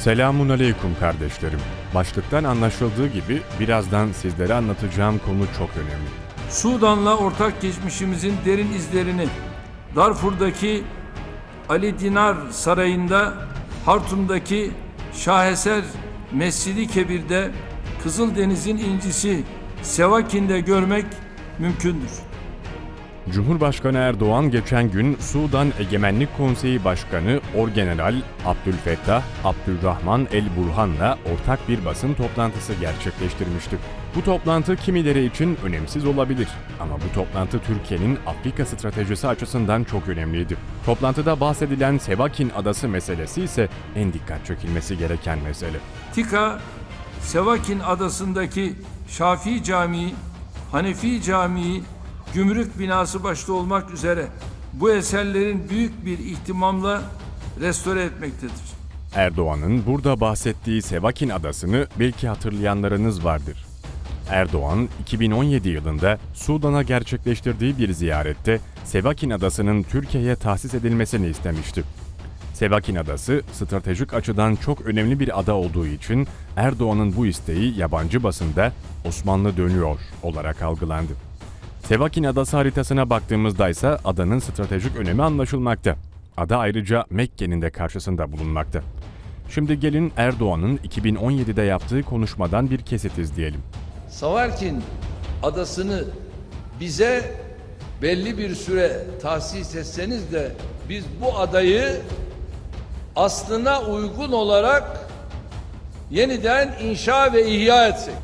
Selamun aleyküm kardeşlerim. Başlıktan anlaşıldığı gibi birazdan sizlere anlatacağım konu çok önemli. Sudan'la ortak geçmişimizin derin izlerini Darfur'daki Ali Dinar Sarayı'nda, Hartum'daki Şaheser Mescidi Kebir'de, Kızıldeniz'in incisi Sevakin'de görmek mümkündür. Cumhurbaşkanı Erdoğan geçen gün Sudan Egemenlik Konseyi Başkanı Orgeneral Abdülfettah Abdülrahman El Burhan'la ortak bir basın toplantısı gerçekleştirmişti. Bu toplantı kimileri için önemsiz olabilir ama bu toplantı Türkiye'nin Afrika stratejisi açısından çok önemliydi. Toplantıda bahsedilen Sevakin Adası meselesi ise en dikkat çekilmesi gereken mesele. Tika, Sevakin adasındaki Şafii Camii, Hanefi Camii, Gümrük binası başta olmak üzere bu eserlerin büyük bir ihtimamla restore etmektedir. Erdoğan'ın burada bahsettiği Sevakin Adası'nı belki hatırlayanlarınız vardır. Erdoğan 2017 yılında Sudan'a gerçekleştirdiği bir ziyarette Sevakin Adası'nın Türkiye'ye tahsis edilmesini istemişti. Sevakin Adası stratejik açıdan çok önemli bir ada olduğu için Erdoğan'ın bu isteği yabancı basında Osmanlı dönüyor olarak algılandı. Sevakin Adası haritasına baktığımızda ise adanın stratejik önemi anlaşılmakta. Ada ayrıca Mekke'nin de karşısında bulunmakta. Şimdi gelin Erdoğan'ın 2017'de yaptığı konuşmadan bir kesit izleyelim. Savarkin adasını bize belli bir süre tahsis etseniz de biz bu adayı aslına uygun olarak yeniden inşa ve ihya etsek.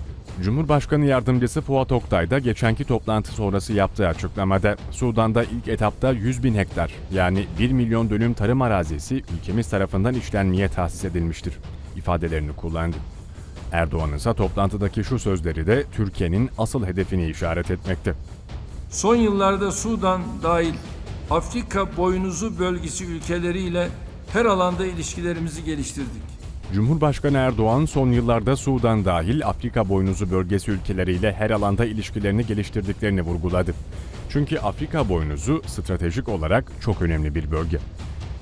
Cumhurbaşkanı Yardımcısı Fuat Oktay da geçenki toplantı sonrası yaptığı açıklamada Sudan'da ilk etapta 100 bin hektar yani 1 milyon dönüm tarım arazisi ülkemiz tarafından işlenmeye tahsis edilmiştir ifadelerini kullandı. Erdoğan ise toplantıdaki şu sözleri de Türkiye'nin asıl hedefini işaret etmekte. Son yıllarda Sudan dahil Afrika boynuzu bölgesi ülkeleriyle her alanda ilişkilerimizi geliştirdik. Cumhurbaşkanı Erdoğan son yıllarda Sudan dahil Afrika boynuzu bölgesi ülkeleriyle her alanda ilişkilerini geliştirdiklerini vurguladı. Çünkü Afrika boynuzu stratejik olarak çok önemli bir bölge.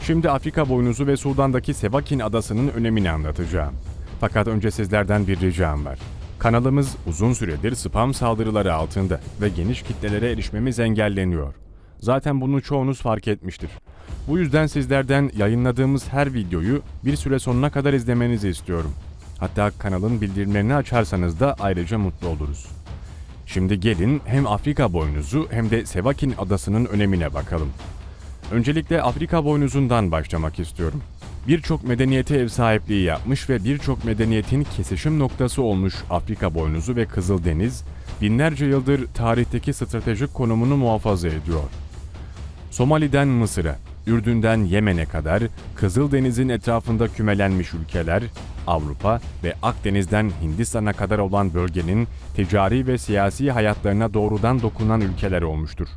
Şimdi Afrika boynuzu ve Sudan'daki Sevakin adasının önemini anlatacağım. Fakat önce sizlerden bir ricam var. Kanalımız uzun süredir spam saldırıları altında ve geniş kitlelere erişmemiz engelleniyor. Zaten bunu çoğunuz fark etmiştir. Bu yüzden sizlerden yayınladığımız her videoyu bir süre sonuna kadar izlemenizi istiyorum. Hatta kanalın bildirimlerini açarsanız da ayrıca mutlu oluruz. Şimdi gelin hem Afrika boynuzu hem de Sevakin adasının önemine bakalım. Öncelikle Afrika boynuzundan başlamak istiyorum. Birçok medeniyete ev sahipliği yapmış ve birçok medeniyetin kesişim noktası olmuş Afrika boynuzu ve Kızıldeniz, binlerce yıldır tarihteki stratejik konumunu muhafaza ediyor. Somali'den Mısır'a, Ürdün'den Yemen'e kadar Kızıldeniz'in etrafında kümelenmiş ülkeler, Avrupa ve Akdeniz'den Hindistan'a kadar olan bölgenin ticari ve siyasi hayatlarına doğrudan dokunan ülkeler olmuştur.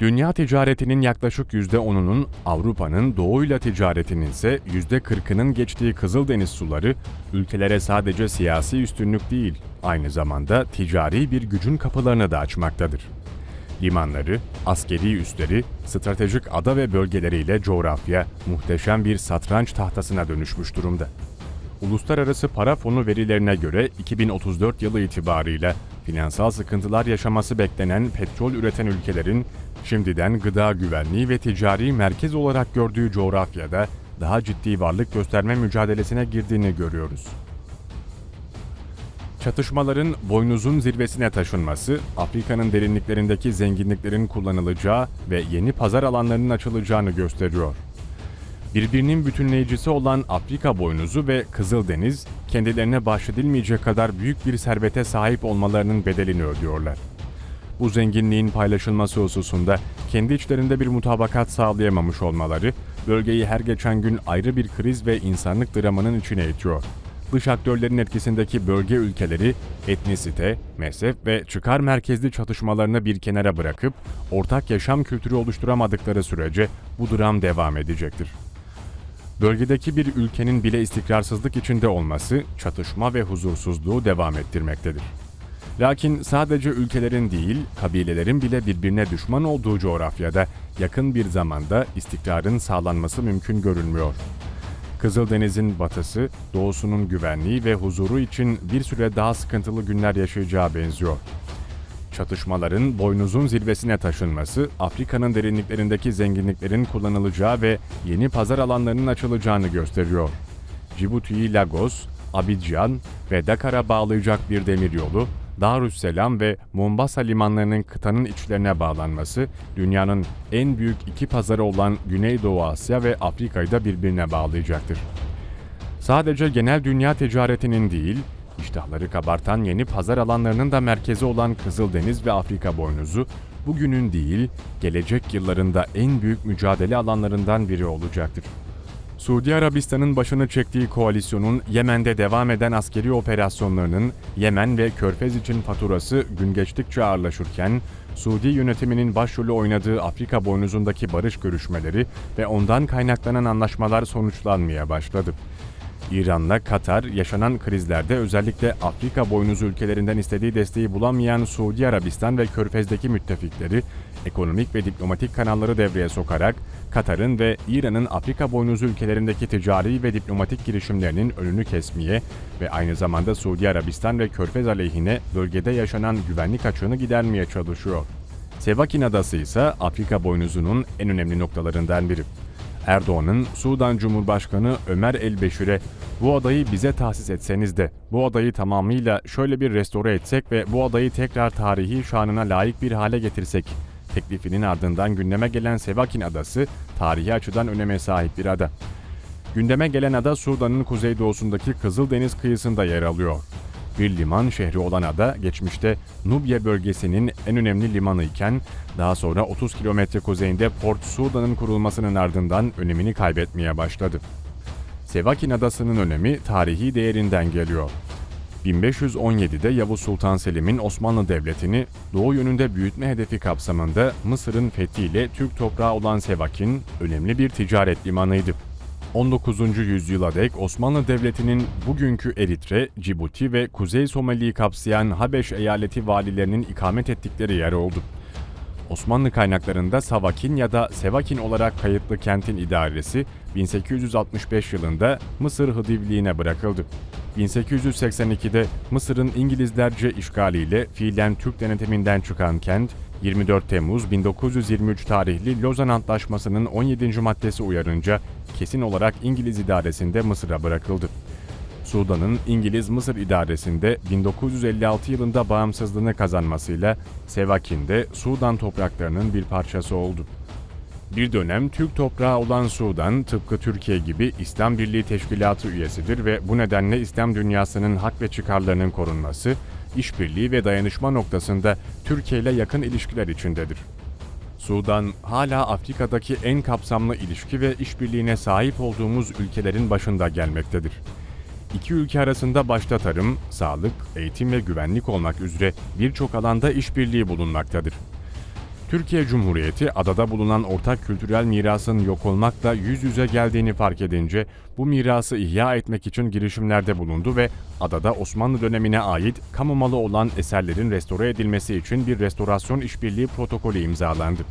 Dünya ticaretinin yaklaşık %10'unun Avrupa'nın doğuyla ticaretinin ise %40'ının geçtiği Kızıldeniz suları ülkelere sadece siyasi üstünlük değil, aynı zamanda ticari bir gücün kapılarını da açmaktadır. Limanları, askeri üsleri, stratejik ada ve bölgeleriyle coğrafya muhteşem bir satranç tahtasına dönüşmüş durumda. Uluslararası Para Fonu verilerine göre 2034 yılı itibarıyla finansal sıkıntılar yaşaması beklenen petrol üreten ülkelerin şimdiden gıda güvenliği ve ticari merkez olarak gördüğü coğrafyada daha ciddi varlık gösterme mücadelesine girdiğini görüyoruz. Çatışmaların boynuzun zirvesine taşınması, Afrika'nın derinliklerindeki zenginliklerin kullanılacağı ve yeni pazar alanlarının açılacağını gösteriyor. Birbirinin bütünleyicisi olan Afrika boynuzu ve Kızıldeniz, kendilerine bahşedilmeyecek kadar büyük bir servete sahip olmalarının bedelini ödüyorlar. Bu zenginliğin paylaşılması hususunda kendi içlerinde bir mutabakat sağlayamamış olmaları, bölgeyi her geçen gün ayrı bir kriz ve insanlık dramının içine itiyor. Dış aktörlerin etkisindeki bölge ülkeleri etnisite, mezhep ve çıkar merkezli çatışmalarını bir kenara bırakıp ortak yaşam kültürü oluşturamadıkları sürece bu dram devam edecektir. Bölgedeki bir ülkenin bile istikrarsızlık içinde olması çatışma ve huzursuzluğu devam ettirmektedir. Lakin sadece ülkelerin değil, kabilelerin bile birbirine düşman olduğu coğrafyada yakın bir zamanda istikrarın sağlanması mümkün görünmüyor. Kızıldeniz'in batısı, doğusunun güvenliği ve huzuru için bir süre daha sıkıntılı günler yaşayacağı benziyor. Çatışmaların boynuzun zirvesine taşınması, Afrika'nın derinliklerindeki zenginliklerin kullanılacağı ve yeni pazar alanlarının açılacağını gösteriyor. Cibuti'yi Lagos, Abidjan ve Dakar'a bağlayacak bir demiryolu, Darüsselam ve Mombasa limanlarının kıtanın içlerine bağlanması, dünyanın en büyük iki pazarı olan Güneydoğu Asya ve Afrika'yı da birbirine bağlayacaktır. Sadece genel dünya ticaretinin değil, iştahları kabartan yeni pazar alanlarının da merkezi olan Kızıldeniz ve Afrika boynuzu, bugünün değil, gelecek yıllarında en büyük mücadele alanlarından biri olacaktır. Suudi Arabistan'ın başını çektiği koalisyonun Yemen'de devam eden askeri operasyonlarının Yemen ve Körfez için faturası gün geçtikçe ağırlaşırken, Suudi yönetiminin başrolü oynadığı Afrika boynuzundaki barış görüşmeleri ve ondan kaynaklanan anlaşmalar sonuçlanmaya başladı. İran'la Katar yaşanan krizlerde özellikle Afrika boynuzu ülkelerinden istediği desteği bulamayan Suudi Arabistan ve Körfez'deki müttefikleri ekonomik ve diplomatik kanalları devreye sokarak Katar'ın ve İran'ın Afrika boynuzu ülkelerindeki ticari ve diplomatik girişimlerinin önünü kesmeye ve aynı zamanda Suudi Arabistan ve Körfez aleyhine bölgede yaşanan güvenlik açığını gidermeye çalışıyor. Sevakin Adası ise Afrika boynuzunun en önemli noktalarından biri. Erdoğan'ın Sudan Cumhurbaşkanı Ömer El-Beşir'e bu adayı bize tahsis etseniz de bu adayı tamamıyla şöyle bir restore etsek ve bu adayı tekrar tarihi şanına layık bir hale getirsek teklifinin ardından gündeme gelen Sevakin Adası tarihi açıdan öneme sahip bir ada. Gündeme gelen ada Sudan'ın kuzeydoğusundaki Kızıldeniz kıyısında yer alıyor. Bir liman şehri olan ada geçmişte Nubya bölgesinin en önemli limanı iken daha sonra 30 kilometre kuzeyinde Port Sudan'ın kurulmasının ardından önemini kaybetmeye başladı. Sevakin Adası'nın önemi tarihi değerinden geliyor. 1517'de Yavuz Sultan Selim'in Osmanlı Devleti'ni doğu yönünde büyütme hedefi kapsamında Mısır'ın fethiyle Türk toprağı olan Sevakin önemli bir ticaret limanıydı. 19. yüzyıla dek Osmanlı Devleti'nin bugünkü Eritre, Cibuti ve Kuzey Somali'yi kapsayan Habeş eyaleti valilerinin ikamet ettikleri yer oldu. Osmanlı kaynaklarında Savakin ya da Sevakin olarak kayıtlı kentin idaresi 1865 yılında Mısır Hıdivliğine bırakıldı. 1882'de Mısır'ın İngilizlerce işgaliyle fiilen Türk denetiminden çıkan kent, 24 Temmuz 1923 tarihli Lozan Antlaşması'nın 17. maddesi uyarınca kesin olarak İngiliz idaresinde Mısır'a bırakıldı. Sudan'ın İngiliz-Mısır idaresinde 1956 yılında bağımsızlığını kazanmasıyla Sevakin de Sudan topraklarının bir parçası oldu. Bir dönem Türk toprağı olan Sudan, tıpkı Türkiye gibi İslam Birliği Teşkilatı üyesidir ve bu nedenle İslam dünyasının hak ve çıkarlarının korunması, işbirliği ve dayanışma noktasında Türkiye ile yakın ilişkiler içindedir. Sudan hala Afrika'daki en kapsamlı ilişki ve işbirliğine sahip olduğumuz ülkelerin başında gelmektedir. İki ülke arasında başta tarım, sağlık, eğitim ve güvenlik olmak üzere birçok alanda işbirliği bulunmaktadır. Türkiye Cumhuriyeti adada bulunan ortak kültürel mirasın yok olmakla yüz yüze geldiğini fark edince bu mirası ihya etmek için girişimlerde bulundu ve adada Osmanlı dönemine ait kamu malı olan eserlerin restore edilmesi için bir restorasyon işbirliği protokolü imzalandı.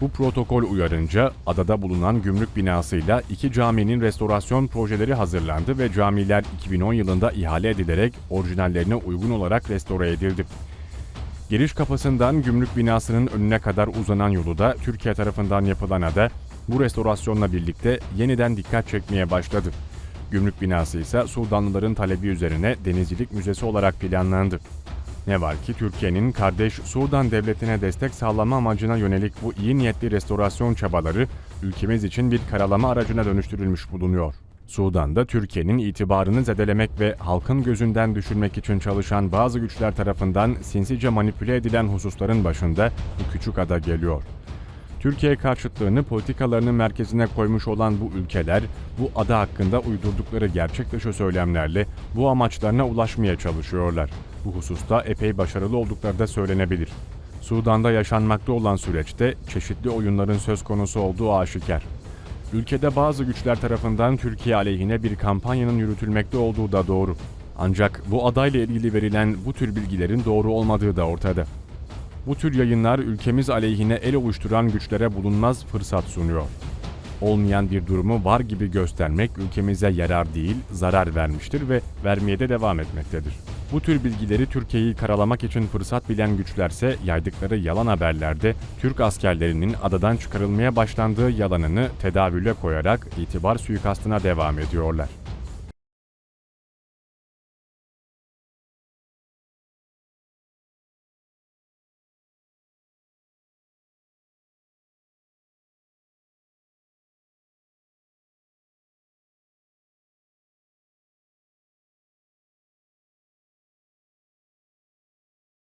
Bu protokol uyarınca adada bulunan gümrük binasıyla iki caminin restorasyon projeleri hazırlandı ve camiler 2010 yılında ihale edilerek orijinallerine uygun olarak restore edildi. Giriş kapısından gümrük binasının önüne kadar uzanan yolu da Türkiye tarafından yapılan ada bu restorasyonla birlikte yeniden dikkat çekmeye başladı. Gümrük binası ise Sudanlıların talebi üzerine denizcilik müzesi olarak planlandı. Ne var ki Türkiye'nin kardeş Sudan devletine destek sağlama amacına yönelik bu iyi niyetli restorasyon çabaları ülkemiz için bir karalama aracına dönüştürülmüş bulunuyor. Sudan'da Türkiye'nin itibarını zedelemek ve halkın gözünden düşürmek için çalışan bazı güçler tarafından sinsice manipüle edilen hususların başında bu küçük ada geliyor. Türkiye karşıtlığını politikalarının merkezine koymuş olan bu ülkeler, bu ada hakkında uydurdukları gerçek dışı söylemlerle bu amaçlarına ulaşmaya çalışıyorlar. Bu hususta epey başarılı oldukları da söylenebilir. Sudan'da yaşanmakta olan süreçte çeşitli oyunların söz konusu olduğu aşikar. Ülkede bazı güçler tarafından Türkiye aleyhine bir kampanyanın yürütülmekte olduğu da doğru. Ancak bu adayla ilgili verilen bu tür bilgilerin doğru olmadığı da ortada. Bu tür yayınlar ülkemiz aleyhine el ovuşturan güçlere bulunmaz fırsat sunuyor. olmayan bir durumu var gibi göstermek ülkemize yarar değil, zarar vermiştir ve vermeye de devam etmektedir. Bu tür bilgileri Türkiye'yi karalamak için fırsat bilen güçlerse yaydıkları yalan haberlerde Türk askerlerinin adadan çıkarılmaya başlandığı yalanını tedavüle koyarak itibar suikastına devam ediyorlar.